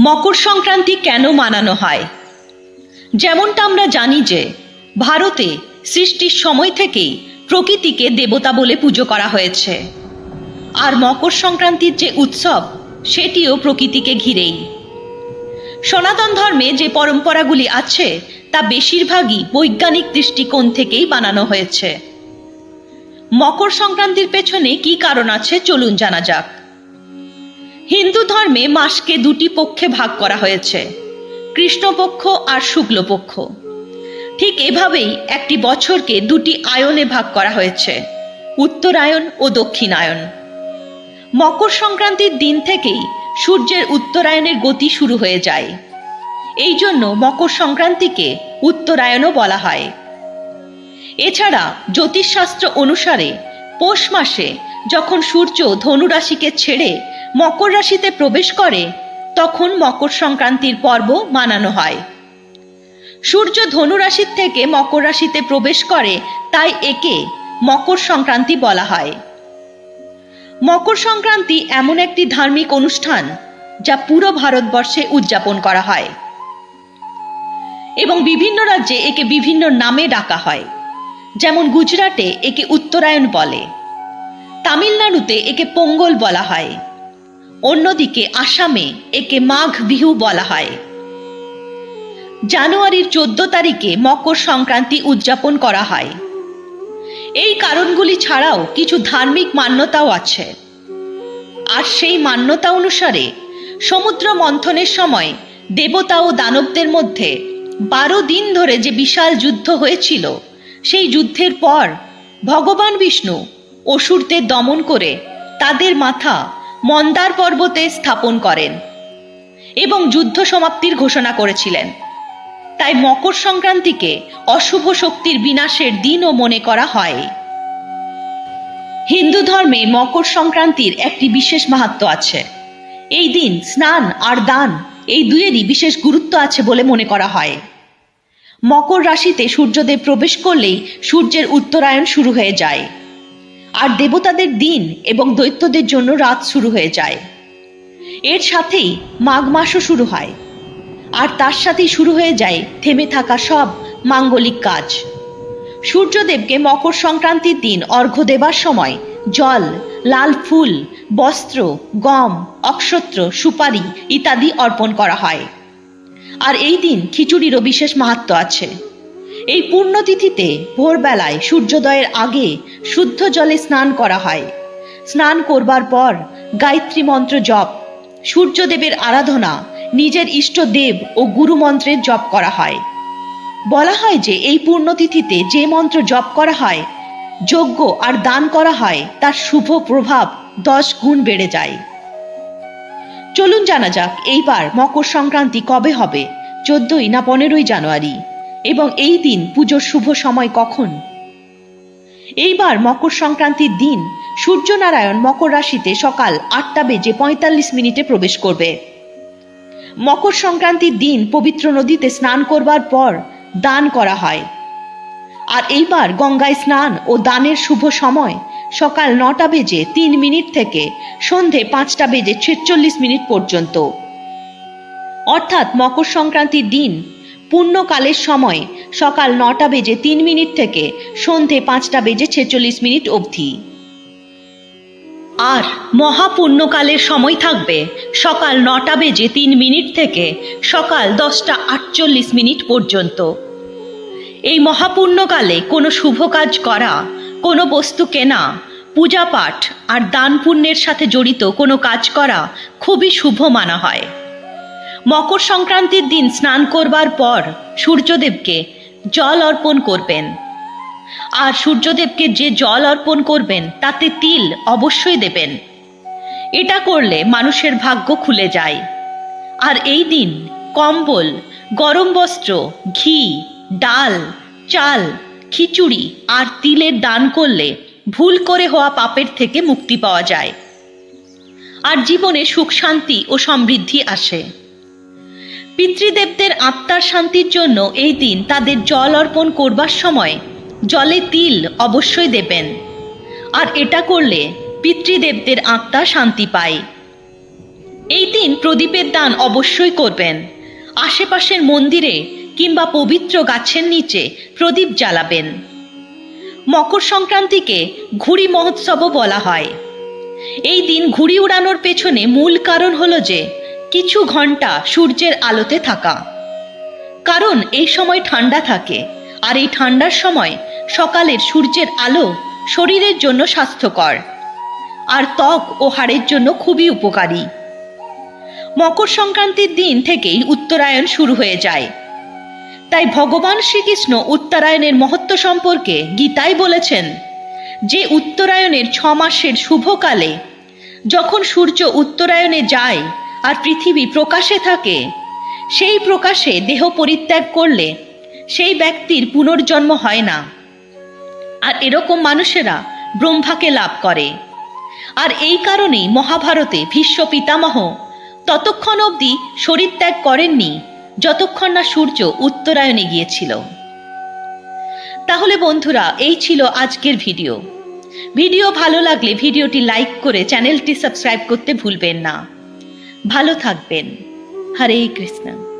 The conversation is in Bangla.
মকর সংক্রান্তি কেন মানানো হয়? যেমনটা আমরা জানি যে, ভারতে সৃষ্টির সময় থেকেই প্রকৃতিকে দেবতা বলে পুজো করা হয়েছে। আর মকর সংক্রান্তির যে উৎসব, সেটিও প্রকৃতিকে ঘিরেই। সনাতন ধর্মে যে পরম্পরাগুলি আছে, তা বেশিরভাগই বৈজ্ঞানিক দৃষ্টিকোণ থেকেই বানানো হয়েছে। মকর সংক্রান্তির পেছনে কি কারণ আছে, চলুন জানা যাক। হিন্দু ধর্মে মাসকে দুটি পক্ষে ভাগ করা হয়েছে, কৃষ্ণপক্ষ আর শুক্লপক্ষ। ঠিক এভাবেই একটি বছরকে দুটি আয়নে ভাগ করা হয়েছে, উত্তরায়ণ ও দক্ষিণায়ন মকর সংক্রান্তির দিন থেকেই সূর্যের উত্তরায়ণের গতি শুরু হয়ে যায়। এই জন্য মকর সংক্রান্তিকে উত্তরায়ণও বলা হয়। এছাড়া জ্যোতিষশাস্ত্র অনুসারে পৌষ মাসে যখন সূর্য ধনুরাশিকে ছেড়ে মকর রাশিতে প্রবেশ করে, তখন মকর সংক্রান্তির পর্ব মানানো হয়। সূর্য ধনু রাশির থেকে মকর রাশিতে প্রবেশ করে, তাই একে মকর সংক্রান্তি বলা হয়। মকর সংক্রান্তি এমন একটি ধার্মিক অনুষ্ঠান, যা পুরো ভারতবর্ষে উদযাপন করা হয়। এবং বিভিন্ন রাজ্যে একে বিভিন্ন নামে ডাকা হয়। যেমন গুজরাটে একে উত্তরায়ণ বলে, তামিলনাড়ুতে একে পোঙ্গল বলা হয়। অন্যদিকে আসামে একে মাঘ বিহু বলা হয়। জানুয়ারির চোদ্দ তারিখে মকর সংক্রান্তি উদযাপন করা হয়। এই কারণগুলি ছাড়াও কিছু ধার্মিক মান্যতাও আছে। আর সেই মান্যতা অনুসারে সমুদ্র মন্থনের সময় দেবতা ও দানবদের মধ্যে বারো দিন ধরে যে বিশাল যুদ্ধ হয়েছিল, সেই যুদ্ধের পর ভগবান বিষ্ণু অসুরদের দমন করে তাদের মাথা মন্দার পর্বতে স্থাপন করেন এবং যুদ্ধ সমাপ্তির ঘোষণা করেছিলেন। তাই মকর সংক্রান্তিকে অশুভ শক্তির বিনাশের দিনও মনে করা হয়। হিন্দু ধর্মে মকর সংক্রান্তির একটি বিশেষ মাহাত্ম আছে। এই দিন স্নান আর দান এই দুয়েরই বিশেষ গুরুত্ব আছে বলে মনে করা হয়। মকর রাশিতে সূর্যদেব প্রবেশ করলেই সূর্যের উত্তরায়ণ শুরু হয়ে যায়। আর দেবতাদের দিন এবং দৈত্যদের জন্য রাত শুরু হয়ে যায়। এর সাথেই মাঘ মাসও শুরু হয়। আর তার সাথেই শুরু হয়ে যায় থেমে থাকা সব মাঙ্গলিক কাজ। সূর্যদেবকে মকর সংক্রান্তির দিন অর্ঘ্য দেবার সময় জল, লাল ফুল, বস্ত্র, গম, অক্ষত্র, সুপারি ইত্যাদি অর্পণ করা হয়। আর এই দিন খিচুড়িরও বিশেষ মাহাত্ম আছে। এই পুণ্যতিথিতে ভোরবেলায় সূর্যোদয়ের আগে শুদ্ধ জলে স্নান করা হয়। স্নান করবার পর গায়ত্রী মন্ত্র জপ, সূর্যদেবের আরাধনা, নিজের ইষ্ট দেব ও গুরু মন্ত্রের জপ করা হয়। বলা হয় যে এই পূর্ণতিথিতে যে মন্ত্র জপ করা হয়, যজ্ঞ আর দান করা হয়, তার শুভ প্রভাব দশ গুণ বেড়ে যায়। চলুন জানা যাক এইবার মকর সংক্রান্তি কবে হবে, চোদ্দই না পনেরোই জানুয়ারি? এবং এই দিন পুজোর শুভ সময় কখন? এইবার মকর সংক্রান্তির দিন, সূর্যনারায়ণ মকর রাশিতে সকাল আটটা বেজে পঁয়তাল্লিশ মিনিটে প্রবেশ করবে। মকর সংক্রান্তির দিন পবিত্র নদীতে স্নান করবার পর দান করা হয়। আর এইবার গঙ্গায় স্নান ও দানের শুভ সময় সকাল নটা বেজে তিন মিনিট থেকে সন্ধে পাঁচটা বেজে ছেচল্লিশ মিনিট পর্যন্ত। অর্থাৎ মকর সংক্রান্তির দিন পূর্ণকালের সময় সকাল নটা বেজে তিন মিনিট থেকে সন্ধে পাঁচটা বেজে ছেচল্লিশ মিনিট অবধি। আর মহাপুণ্যকালের সময় থাকবে সকাল নটা বেজে তিন মিনিট থেকে সকাল দশটা আটচল্লিশ মিনিট পর্যন্ত। এই মহাপুণ্যকালে কোনো শুভ কাজ করা, কোনো বস্তু কেনা পূজা পাঠ আর দান পুণ্যের সাথে জড়িত কোনো কাজ করা খুবই শুভ মানা হয়। মকর সংক্রান্তির দিন স্নান করবার পর সূর্যদেবকে জল অর্পণ করবেন। আর সূর্যদেবকে যে জল অর্পণ করবেন, তাতে তিল অবশ্যই দেবেন। এটা করলে মানুষের ভাগ্য খুলে যায়। আর এই দিন কম্বল, গরম বস্ত্র, ঘি, ডাল, চাল, খিচুড়ি আর তিলের দান করলে ভুল করে হওয়া পাপের থেকে মুক্তি পাওয়া যায়। আর জীবনে সুখ, শান্তি ও সমৃদ্ধি আসে। পিতৃদেবদের আত্মার শান্তির জন্য এই দিন তাদের জল অর্পণ করবার সময় জলে তিল অবশ্যই দেবেন। আর এটা করলে পিতৃদেবদের আত্মা শান্তি পায়। এই দিন প্রদীপের দান অবশ্যই করবেন। আশেপাশের মন্দিরে কিংবা পবিত্র গাছের নিচে প্রদীপ জ্বালাবেন। মকর সংক্রান্তিকে ঘুড়ি মহোৎসবও বলা হয়। এই দিন ঘুড়ি উড়ানোর পেছনে মূল কারণ হলো যে কিছু ঘণ্টা সূর্যের আলোতে থাকা। কারণ এই সময় ঠান্ডা থাকে, আর এই ঠান্ডার সময় সকালের সূর্যের আলো শরীরের জন্য স্বাস্থ্যকর, আর ত্বক ও হাড়ের জন্য খুবই উপকারী। মকর সংক্রান্তির দিন থেকেই উত্তরায়ণ শুরু হয়ে যায়। তাই ভগবান শ্রীকৃষ্ণ উত্তরায়ণের মহত্ব সম্পর্কে গীতায় বলেছেন যে উত্তরায়ণের ছ মাসের শুভকালে যখন সূর্য উত্তরায়ণে যায় আর পৃথিবী প্রকাশে থাকে। সেই প্রকাশে দেহ পরিত্যাগ করলে সেই ব্যক্তির পুনর্জন্ম হয় না। আর এরকম মানুষেরা ব্রহ্মাকে লাভ করে। আর এই কারণেই মহাভারতে ভীষ্ম পিতামহ ততক্ষণ অবধি শরীর ত্যাগ করেননি, যতক্ষণ না সূর্য উত্তরায়ণে গিয়েছিল। তাহলে বন্ধুরা, এই ছিল আজকের ভিডিও। ভিডিও ভালো লাগলে ভিডিওটি লাইক করে চ্যানেলটি সাবস্ক্রাইব করতে ভুলবেন না। ভালো থাকবেন। হরে কৃষ্ণ।